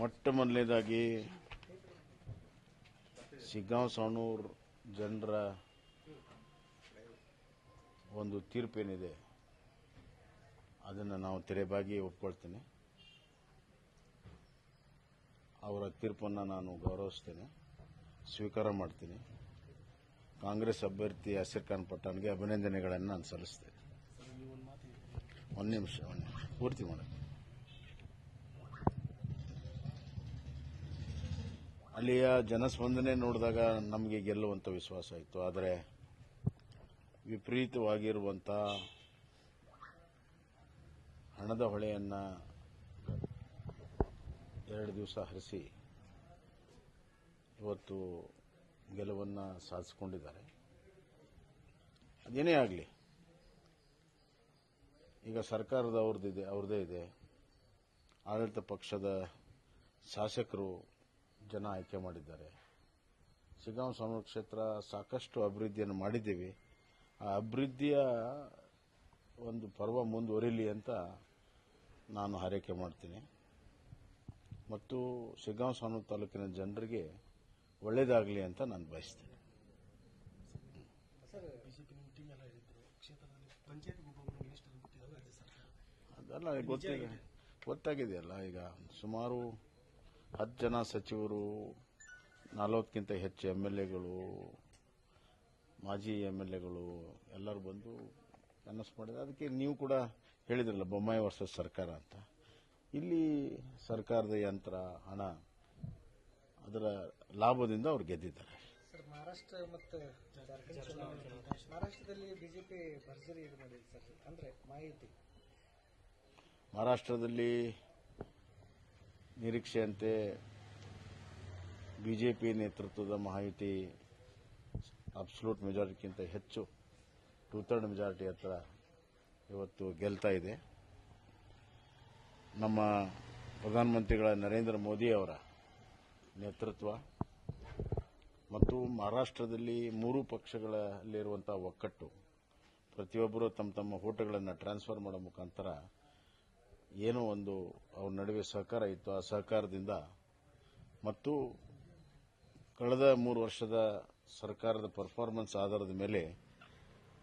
ಮೊಟ್ಟ ಮೊದಲನೇದಾಗಿ ಸಿಗ್ಗಾಂವ್ ಸಾಣೂರು ಜನರ ಒಂದು ತೀರ್ಪೇನಿದೆ. ಅದನ್ನು ನಾವು ತೆರೆಬಾಗಿ ಒಪ್ಕೊಳ್ತೇನೆ. ಅವರ ತೀರ್ಪನ್ನು ನಾನು ಗೌರವಿಸ್ತೇನೆ. ಸ್ವೀಕಾರ ಮಾಡ್ತೀನಿ. ಕಾಂಗ್ರೆಸ್ ಅಭ್ಯರ್ಥಿ ಹಸಿರ್ ಖಾನ್ ಪಠಾಣ್ಗೆ ಅಭಿನಂದನೆಗಳನ್ನು ನಾನು ಸಲ್ಲಿಸ್ತೇನೆ. ಒಂದು ನಿಮಿಷ ಒಂದು ನಿಮಿಷ. ಪೂರ್ತಿ ಮಾಡಿ ಅಲ್ಲಿಯ ಜನಸ್ಪಂದನೆ ನೋಡಿದಾಗ ನಮಗೆ ಗೆಲ್ಲುವಂತ ವಿಶ್ವಾಸ ಇತ್ತು. ಆದರೆ ವಿಪರೀತವಾಗಿರುವಂಥ ಹಣದ ಹೊಳೆಯನ್ನು ಎರಡು ದಿವಸ ಹರಿಸಿ ಇವತ್ತು ಗೆಲುವನ್ನು ಸಾಧಿಸಿಕೊಂಡಿದ್ದಾರೆ. ಅದೇನೇ ಆಗಲಿ, ಈಗ ಸರ್ಕಾರದ ಅವ್ರದ್ದಿದೆ, ಅವ್ರದ್ದೇ ಇದೆ. ಆಡಳಿತ ಪಕ್ಷದ ಶಾಸಕರು ಜನ ಆಯ್ಕೆ ಮಾಡಿದ್ದಾರೆ. ಶಿಗಾಂವ್ ಸಮರ ಕ್ಷೇತ್ರ ಸಾಕಷ್ಟು ಅಭಿವೃದ್ಧಿಯನ್ನು ಮಾಡಿದ್ದೀವಿ. ಆ ಅಭಿವೃದ್ಧಿಯ ಒಂದು ಪರ್ವ ಮುಂದುವರಿಲಿ ಅಂತ ನಾನು ಹಾರೈಕೆ ಮಾಡ್ತೀನಿ. ಮತ್ತು ಶಿಗಾಂವ್ ಸಾನೂರು ತಾಲೂಕಿನ ಜನರಿಗೆ ಒಳ್ಳೇದಾಗಲಿ ಅಂತ ನಾನು ಬಯಸ್ತೇನೆ. ಅದೆಲ್ಲ ಗೊತ್ತಿದೆ. ಗೊತ್ತಾಗಿದೆಯಲ್ಲ ಈಗ ಸುಮಾರು ಹತ್ತು ಜನ ಸಚಿವರು ನಲವತ್ತಕ್ಕಿಂತ ಹೆಚ್ಚು ಎಂ ಎಲ್ ಎಗಳು ಮಾಜಿ ಎಂ ಎಲ್ ಎಗಳು ಎಲ್ಲರೂ ಬಂದು ಅನೌನ್ಸ್ ಮಾಡಿದ್ದಾರೆ ಅದಕ್ಕೆ ನೀವು ಕೂಡ ಹೇಳಿದ್ರಲ್ಲ ಬೊಮ್ಮಾಯಿ ವರ್ಸಸ್ ಸರ್ಕಾರ ಅಂತ. ಇಲ್ಲಿ ಸರ್ಕಾರದ ಯಂತ್ರ ಹಣ ಅದರ ಲಾಭದಿಂದ ಅವ್ರು ಗೆದ್ದಿದ್ದಾರೆ. ಮಹಾರಾಷ್ಟ್ರ ಮತ್ತು ಮಹಾರಾಷ್ಟ್ರದಲ್ಲಿ ಬಿಜೆಪಿ ಭರ್ಜರಿ ಮಾಡಿದೆ ಸರ್. ಅಂದ್ರೆ ಮಾಹಿತಿ. ಮಹಾರಾಷ್ಟ್ರದಲ್ಲಿ ನಿರೀಕ್ಷೆಯಂತೆ ಬಿಜೆಪಿ ನೇತೃತ್ವದ ಮಾಹಿತಿ ಅಬ್ಸಲ್ಯೂಟ್ ಮೆಜಾರಿಟಿಗಿಂತ ಹೆಚ್ಚು ಟೂ ಥರ್ಡ್ ಮೆಜಾರಿಟಿ ಹತ್ರ ಇವತ್ತು ಗೆಲ್ತಾ ಇದೆ. ನಮ್ಮ ಪ್ರಧಾನಮಂತ್ರಿಗಳ ನರೇಂದ್ರ ಮೋದಿ ಅವರ ನೇತೃತ್ವ ಮತ್ತು ಮಹಾರಾಷ್ಟ್ರದಲ್ಲಿ ಮೂರು ಪಕ್ಷಗಳಲ್ಲಿರುವಂತಹ ಒಕ್ಕಟ್ಟು, ಪ್ರತಿಯೊಬ್ಬರು ತಮ್ಮ ತಮ್ಮ ಹೋಟೆಗಳನ್ನು ಟ್ರಾನ್ಸ್ಫರ್ ಮಾಡೋ ಮುಖಾಂತರ ಏನೋ ಒಂದು ಅವ್ರ ನಡುವೆ ಸಹಕಾರ ಇತ್ತು. ಆ ಸಹಕಾರದಿಂದ ಮತ್ತು ಕಳೆದ ಮೂರು ವರ್ಷದ ಸರ್ಕಾರದ ಪರ್ಫಾರ್ಮೆನ್ಸ್ ಆಧಾರದ ಮೇಲೆ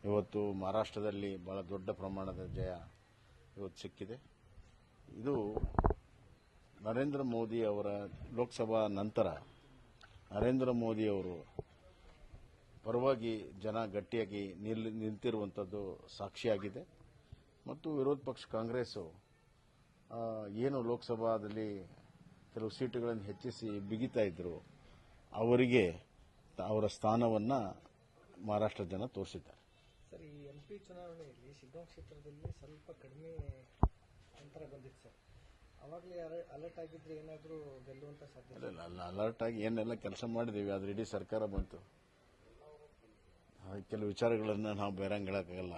ಇವತ್ತು ಮಹಾರಾಷ್ಟ್ರದಲ್ಲಿ ಬಹಳ ದೊಡ್ಡ ಪ್ರಮಾಣದ ಜಯ ಇವತ್ತು ಸಿಕ್ಕಿದೆ. ಇದು ನರೇಂದ್ರ ಮೋದಿ ಅವರ ಲೋಕಸಭಾ ನಂತರ ನರೇಂದ್ರ ಮೋದಿ ಅವರು ಪರವಾಗಿ ಜನ ಗಟ್ಟಿಯಾಗಿ ನಿಲ್- ನಿಂತಿರುವಂಥದ್ದು ಸಾಕ್ಷಿಯಾಗಿದೆ. ಮತ್ತು ವಿರೋಧ ಪಕ್ಷ ಕಾಂಗ್ರೆಸ್ಸು ಆ, ಏನು ಲೋಕಸಭಾದಲ್ಲಿ ಕೆಲವು ಸೀಟುಗಳನ್ನು ಹೆಚ್ಚಿಸಿ ಬಿಗಿತಾ ಇದ್ರು ಅವರಿಗೆ ಅವರ ಸ್ಥಾನವನ್ನ ಮಹಾರಾಷ್ಟ್ರ ಜನ ತೋರಿಸಿದ್ದಾರೆ. ಸರ್ ಈ ಎಂ ಪಿ ಚುನಾವಣೆಯಲ್ಲಿ ಶಿಗ್ಗಾಂವ್ ಕ್ಷೇತ್ರದಲ್ಲಿ ಸ್ವಲ್ಪ ಕಡಿಮೆ ಅಂತರ ಬಂದಿತ್ತು ಸರ್. ಅವಾಗಲೇ ಅಲರ್ಟ್ ಆಗಿದ್ರೆ ಏನಾದರೂ ಗೆಲ್ಲುವಂತ ಸಾಧ್ಯತೆ ಅಲ್ಲ ಅಲ್ಲ ಅಲರ್ಟ್ ಆಗಿ ಏನೆಲ್ಲ ಕೆಲಸ ಮಾಡಿದೀವಿ ಆದ್ರೆ ಇಡೀ ಸರ್ಕಾರ ಬಂತು. ಕೆಲವು ವಿಚಾರಗಳನ್ನು ನಾವು ಬೇರೆ ಹೇಳಕ್ಕಾಗಲ್ಲ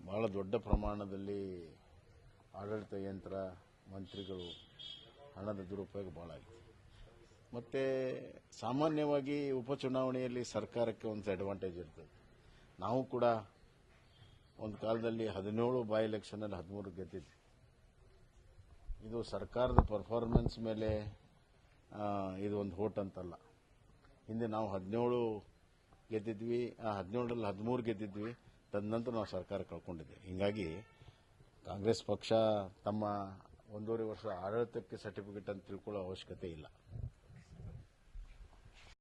ಬಹಳ ದೊಡ್ಡ ಪ್ರಮಾಣದಲ್ಲಿ ಆಡಳಿತ ಯಂತ್ರ, ಮಂತ್ರಿಗಳು ಹಣದ ದುರುಪಯೋಗ ಬಹಳ ಆಗಿದೆ ಮತ್ತೆ ಸಾಮಾನ್ಯವಾಗಿ ಉಪಚುನಾವಣೆಯಲ್ಲಿ ಸರ್ಕಾರಕ್ಕೆ ಒಂದು ಅಡ್ವಾಂಟೇಜ್ ಇರ್ತದೆ. ನಾವು ಕೂಡ ಒಂದು ಕಾಲದಲ್ಲಿ ಹದಿನೇಳು ಬೈ ಎಲೆಕ್ಷನಲ್ಲಿ ಹದಿಮೂರು ಗೆದ್ದಿದ್ವಿ. ಇದು ಸರ್ಕಾರದ ಪರ್ಫಾರ್ಮೆನ್ಸ್ ಮೇಲೆ ಇದು ಒಂದು ಹೋಟ್ ಅಂತಲ್ಲ. ಹಿಂದೆ ನಾವು ಹದಿನೇಳು ಗೆದ್ದಿದ್ವಿ, ಆ, ಹದಿನೇಳರಲ್ಲಿ ಹದಿಮೂರು ಗೆದ್ದಿದ್ವಿ. ತದನಂತರ ನಾವು ಸರ್ಕಾರ ಕಳ್ಕೊಂಡಿದ್ವಿ ಹಿಂಗಾಗಿ ಕಾಂಗ್ರೆಸ್ ಪಕ್ಷ ತಮ್ಮ ಒಂದೂವರೆ ವರ್ಷ ಆಡಳಿತಕ್ಕೆ ಸರ್ಟಿಫಿಕೇಟ್ ಅಂತ ತಿಳ್ಕೊಳ್ಳೋ ಅವಶ್ಯಕತೆ ಇಲ್ಲ.